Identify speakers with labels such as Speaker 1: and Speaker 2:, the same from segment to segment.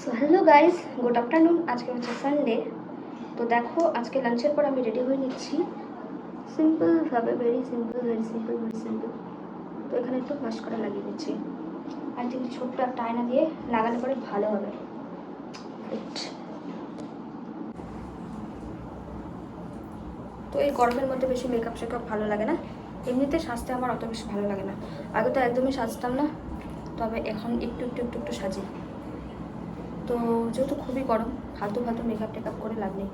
Speaker 1: So hello guys good afternoon আজকে হচ্ছে Sunday তো দেখো, আজকে লাঞ্চের পর আমি রেডি হয়ে নিচ্ছি। সিম্পলভাবে very simple very simple very simple তো এখানে একটু মাস্কারা লাগিয়ে নিচ্ছি। আর থিঙ্ক ছোট্ট একটা আয়না দিয়ে লাগালে পরে ভালো হবে. তো এই গরমের মধ্যে বেশি মেকআপ শেকআপ ভালো লাগে না। এমনিতে সাজতে আমার অত বেশি ভালো লাগে না। আগে তো একদমই সাজতাম না। তবে এখন একটু একটু একটু একটু সাজি। তো যেহেতু খুবই গরম, ফালতু ফালতু মেকআপ টেকআপ করে লাভ নেই।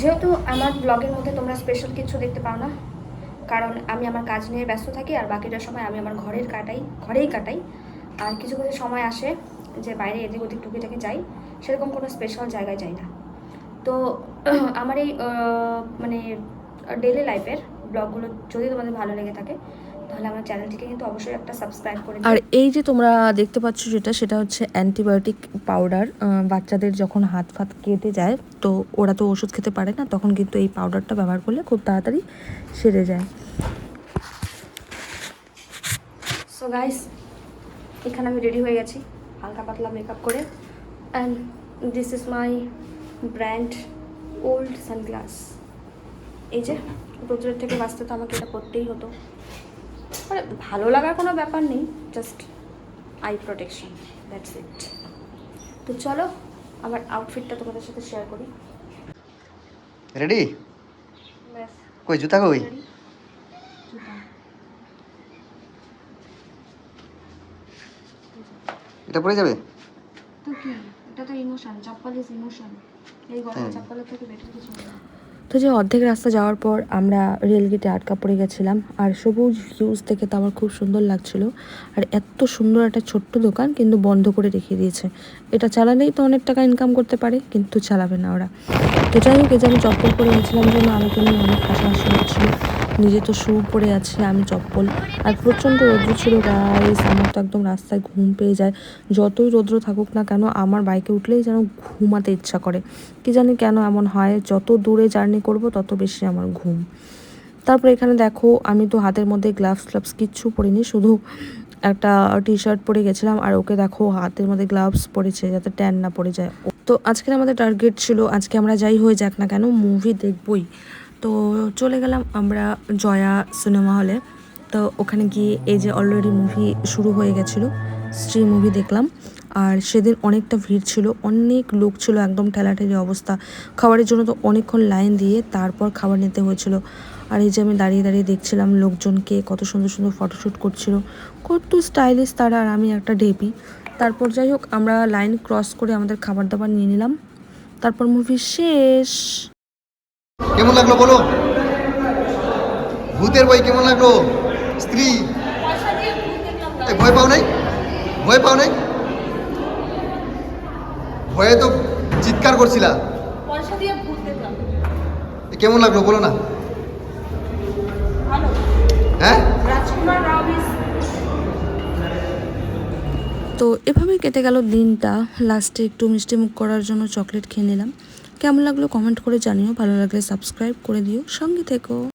Speaker 1: যেহেতু আমার ব্লগের মধ্যে তোমরা স্পেশাল কিছু দেখতে পাও না, কারণ আমি আমার কাজ নিয়ে ব্যস্ত থাকি আর বাকিটা সময় আমি আমার ঘরের কাটাই, ঘরেই কাটাই। আর কিছু কিছু সময় আসে যে বাইরে এদিক ওদিক টুকিটাকি যাই, সেরকম কোনো স্পেশাল জায়গায় যাই না। তো আমার এই মানে ডেলি লাইফের ব্লগগুলো যদি তোমাদের ভালো লেগে থাকে তাহলে আমার চ্যানেলটিকে কিন্তু অবশ্যই একটা সাবস্ক্রাইব করে
Speaker 2: আর এই যে তোমরা দেখতে পাচ্ছ যেটা সেটা হচ্ছে অ্যান্টিবায়োটিক পাউডার বাচ্চাদের যখন হাত ফাত কেটে যায় তো ওরা তো ওষুধ খেতে পারে না তখন কিন্তু এই পাউডারটা ব্যবহার করলে খুব তাড়াতাড়ি সেরে যায়।
Speaker 1: সো গাইস এখানে আমি রেডি হয়ে গেছি হালকা পাতলা মেকআপ করে। And this is my brand old sunglass এই যে রোদ্রের থেকে বাঁচতে তো আমাকে এটা করতেই হতো। মানে ভালো লাগার কোনো ব্যাপার নেই just eye protection that's it তো চলো আমার আউটফিটটা তোমাদের সাথে শেয়ার করি।
Speaker 3: রেডি কই জুতা কই?
Speaker 1: জুতা।
Speaker 3: এটা পরে যাবে?
Speaker 1: তো কি? এটা তো ইমোশন চপ্পল ইজ ইমোশন এই গরমে
Speaker 3: হুম।
Speaker 1: চপ্পলের থেকে বেটার কিছু না
Speaker 2: তো যে অর্ধেক রাস্তা যাওয়ার পর আমরা রেলগেটে আটকা পড়ে গেছিলাম। আর সবুজ ভিউজ দেখে তো আমার খুব সুন্দর লাগছিল। আর এত সুন্দর একটা ছোট্ট দোকান কিন্তু বন্ধ করে রেখে দিয়েছে। এটা চালালেই তো অনেক টাকা ইনকাম করতে পারে, কিন্তু চালাবে না ওরা। তো যাই হোক, এই যে আমি চপ্পল পরে গেছিলাম জন্য আমাকে নিয়ে অনেক হাসাহাসি হচ্ছিল। নিজে তো শু পরে আছে, আমি চপ্পল। আর প্রচণ্ড রৌদ্র ছিল গাইস আমার তো একদম রাস্তায় ঘুম পেয়ে যায়। যতই রৌদ্র থাকুক না কেন, আমার বাইকে উঠলেই যেন ঘুমাতে ইচ্ছা করে। কি জানি কেন এমন হয়, যত দূরে জার্নি করব, তত বেশি আমার ঘুম। তারপর এখানে দেখো, আমি তো হাতের মধ্যে গ্লাভস গ্লাভস কিচ্ছু পরিনি, শুধু একটা টি শার্ট পরে গেছিলাম, আর ওকে দেখো, হাতের মধ্যে গ্লাভস পরেছে, যাতে ট্যান না পড়ে যায়। তো আজকের আমাদের টার্গেট ছিল, আজকে আমরা যাই হয়ে যাক না কেন মুভি দেখবই। তো চলে গেলাম আমরা জয়া সিনেমা হলে। তো ওখানে গিয়ে এই যে অলরেডি মুভি শুরু হয়ে গেছিল স্ত্রী মুভি দেখলাম। আর সেদিন অনেকটা ভিড় ছিল, অনেক লোক ছিল, একদম ঠেলাঠেলি অবস্থা। খাবারের জন্য তো অনেকক্ষণ লাইন দিয়ে তারপর খাবার নিতে হয়েছিল। আর এই যে আমি দাঁড়িয়ে দাঁড়িয়ে দেখছিলাম লোকজনকে, কত সুন্দর সুন্দর ফটোশ্যুট করছিল। কত স্টাইলিশ তারা আর আমি একটা ডেপি তারপর যাই হোক, আমরা লাইন ক্রস করে আমাদের খাবার দাবার নিয়ে নিলাম। তারপর মুভি শেষ।
Speaker 3: কেমন লাগল বলো? ভূতের বই কেমন লাগল? স্ত্রী? ভয় পাও নাই? ভয় পাও নাই? ভয়ে তো চিৎকার করছিলা। কেমন লাগল বলো না। হ্যাঁ?
Speaker 2: তো এভাবেই কেটে গেল দিনটা। লাস্টে একটু মিষ্টি মুখ করার জন্য চকলেট খেয়ে নিলাম। কেমন লাগল কমেন্ট করে জানিও ভালো লাগলে সাবস্ক্রাইব করে দিও সঙ্গে থেকো।